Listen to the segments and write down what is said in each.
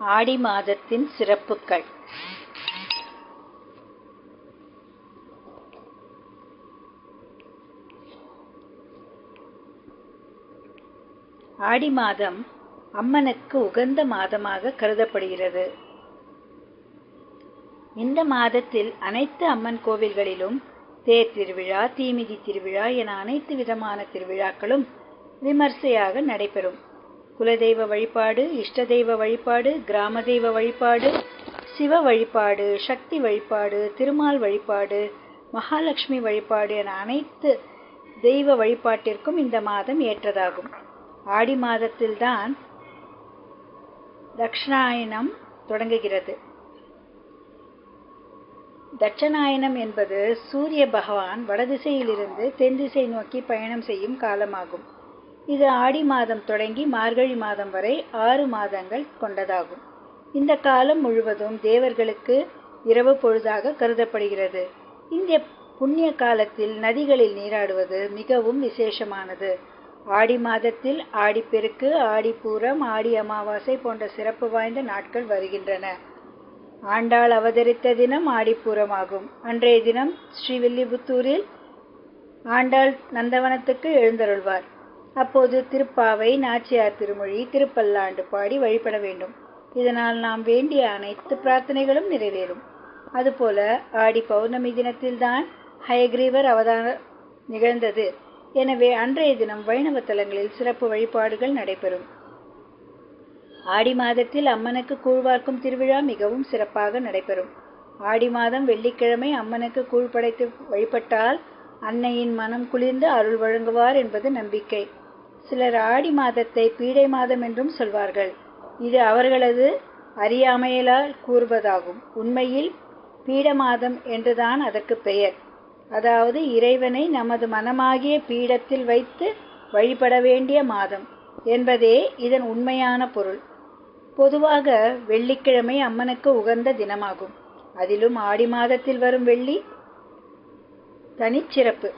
ஆடி மாதத்தின் சிறப்புகள். ஆடி மாதம் அம்மனுக்கு உகந்த மாதமாக கருதப்படுகிறது. இந்த மாதத்தில் அனைத்து அம்மன் கோவில்களிலும் தேர் திருவிழா தீமிதி திருவிழா என அனைத்து விதமான திருவிழாக்களும் விமர்சையாக நடைபெறும். குலதெய்வ வழிபாடு இஷ்ட தெய்வ வழிபாடு கிராம தெய்வ வழிபாடு சிவ வழிபாடு சக்தி வழிபாடு திருமால் வழிபாடு மகாலட்சுமி வழிபாடு என அனைத்து தெய்வ வழிபாட்டிற்கும் இந்த மாதம் ஏற்றதாகும். ஆடி மாதத்தில்தான் தக்ஷணாயனம் தொடங்குகிறது. தட்சநாயனம் என்பது சூரிய பகவான் வடதிசையிலிருந்து தென் திசை நோக்கி பயணம் செய்யும் காலமாகும். இது ஆடி மாதம் தொடங்கி மார்கழி மாதம் வரை ஆறு மாதங்கள் கொண்டதாகும். இந்த காலம் முழுவதும் தேவர்களுக்கு இரவு பொழுதாக கருதப்படுகிறது. இந்த புண்ணிய காலத்தில் நதிகளில் நீராடுவது மிகவும் விசேஷமானது. ஆடி மாதத்தில் ஆடிப்பெருக்கு ஆடிப்பூரம் ஆடி அமாவாசை போன்ற சிறப்பு வாய்ந்த நாட்கள் வருகின்றன. ஆண்டாள் அவதரித்த தினம் ஆடிப்பூரமாகும் அன்றைய தினம் ஸ்ரீவில்லிபுத்தூரில் ஆண்டாள் நந்தவனத்துக்கு எழுந்தருள்வார். அப்போது திருப்பாவை நாச்சியார் திருமொழி திருப்பல்லாண்டு பாடி வழிபட வேண்டும். இதனால் நாம் வேண்டிய அனைத்து பிரார்த்தனைகளும் நிறைவேறும். அதுபோல ஆடி பௌர்ணமி தினத்தில்தான் ஹயக்ரீவர் அவதாரம் நிகழ்ந்தது. எனவே அன்றைய தினம் வைணவ தலங்களில் சிறப்பு வழிபாடுகள் நடைபெறும். ஆடி மாதத்தில் அம்மனுக்கு கூழ்வார்க்கும் திருவிழா மிகவும் சிறப்பாக நடைபெறும். ஆடி மாதம் வெள்ளிக்கிழமை அம்மனுக்கு கூழ் படைத்து வழிபட்டால் அன்னையின் மனம் குளிர்ந்து அருள் வழங்குவார் என்பது நம்பிக்கை. சிலர் ஆடி மாதத்தை பீடை மாதம் என்றும் சொல்வார்கள். இது அவர்களது அறியாமையலால் கூறுவதாகும். உண்மையில் பீட மாதம் என்றுதான் அதற்கு பெயர். அதாவது இறைவனை நமது மனமாகிய பீடத்தில் வைத்து வழிபட வேண்டிய மாதம் என்பதே இதன் உண்மையான பொருள். பொதுவாக வெள்ளிக்கிழமை அம்மனுக்கு உகந்த தினமாகும். அதிலும் ஆடி மாதத்தில் வரும் வெள்ளி தனிச்சிறப்பு.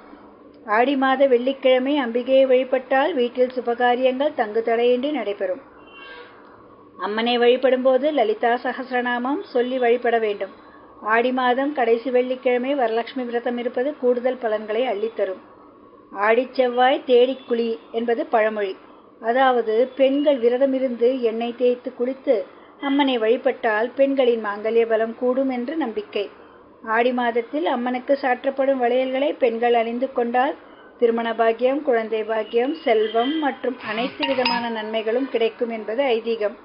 ஆடி மாத வெள்ளிக்கிழமை அம்பிகையை வழிபட்டால் வீட்டில் சுபகாரியங்கள் தங்கு தடையின்றி நடைபெறும். அம்மனை வழிபடும்போது லலிதா சகசிரநாமம் சொல்லி வழிபட வேண்டும். ஆடி மாதம் கடைசி வெள்ளிக்கிழமை வரலட்சுமி விரதம் இருப்பது கூடுதல் பலன்களை அள்ளித்தரும். ஆடிச் செவ்வாய் தேடிக் குழி என்பது பழமொழி. அதாவது பெண்கள் விரதமிருந்து எண்ணெய் தேய்த்து குளித்து அம்மனை வழிபட்டால் பெண்களின் மாங்கல்ய பலம் கூடும் என்று நம்பிக்கை. ஆடி மாதத்தில் அம்மனுக்கு சாற்றப்படும் வளையல்களை பெண்கள் அணிந்து கொண்டால் திருமண பாக்கியம் குழந்தை பாக்கியம் செல்வம் மற்றும் அனைத்து விதமான நன்மைகளும் கிடைக்கும் என்பது ஐதீகம்.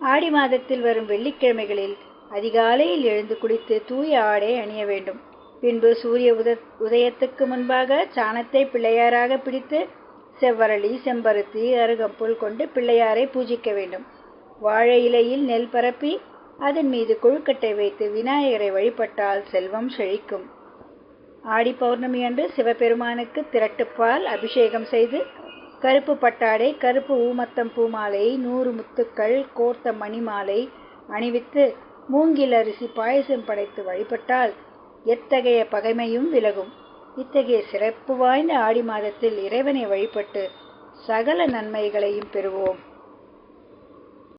ஆடி மாதத்தில் வரும் வெள்ளிக்கிழமைகளில் அதிகாலையில் எழுந்து குளித்து தூய ஆடை அணிய வேண்டும். பின்பு சூரிய உத உதயத்துக்கு முன்பாக சாணத்தை பிள்ளையாராக பிடித்து செவ்வரளி செம்பருத்தி அருகம்புல் கொண்டு பிள்ளையாரை பூஜிக்க வேண்டும். வாழை இலையில் நெல் பரப்பி அதன் மீது கொழுக்கட்டை வைத்து விநாயகரை வழிபட்டால் செல்வம் செழிக்கும். ஆடி பௌர்ணமி அன்று சிவபெருமானுக்கு திரட்டுப்பால் அபிஷேகம் செய்து கருப்பு பட்டாடை கருப்பு ஊமத்தம் பூமாலை நூறு முத்துக்கள் கோர்த்த மணிமாலை அணிவித்து மூங்கில் அரிசி பாயசம் படைத்து வழிபட்டால் எத்தகைய பகைமையும் விலகும். இத்தகைய சிறப்பு வாய்ந்த ஆடி மாதத்தில் இறைவனை வழிபட்டு சகல நன்மைகளையும் பெறுவோம்.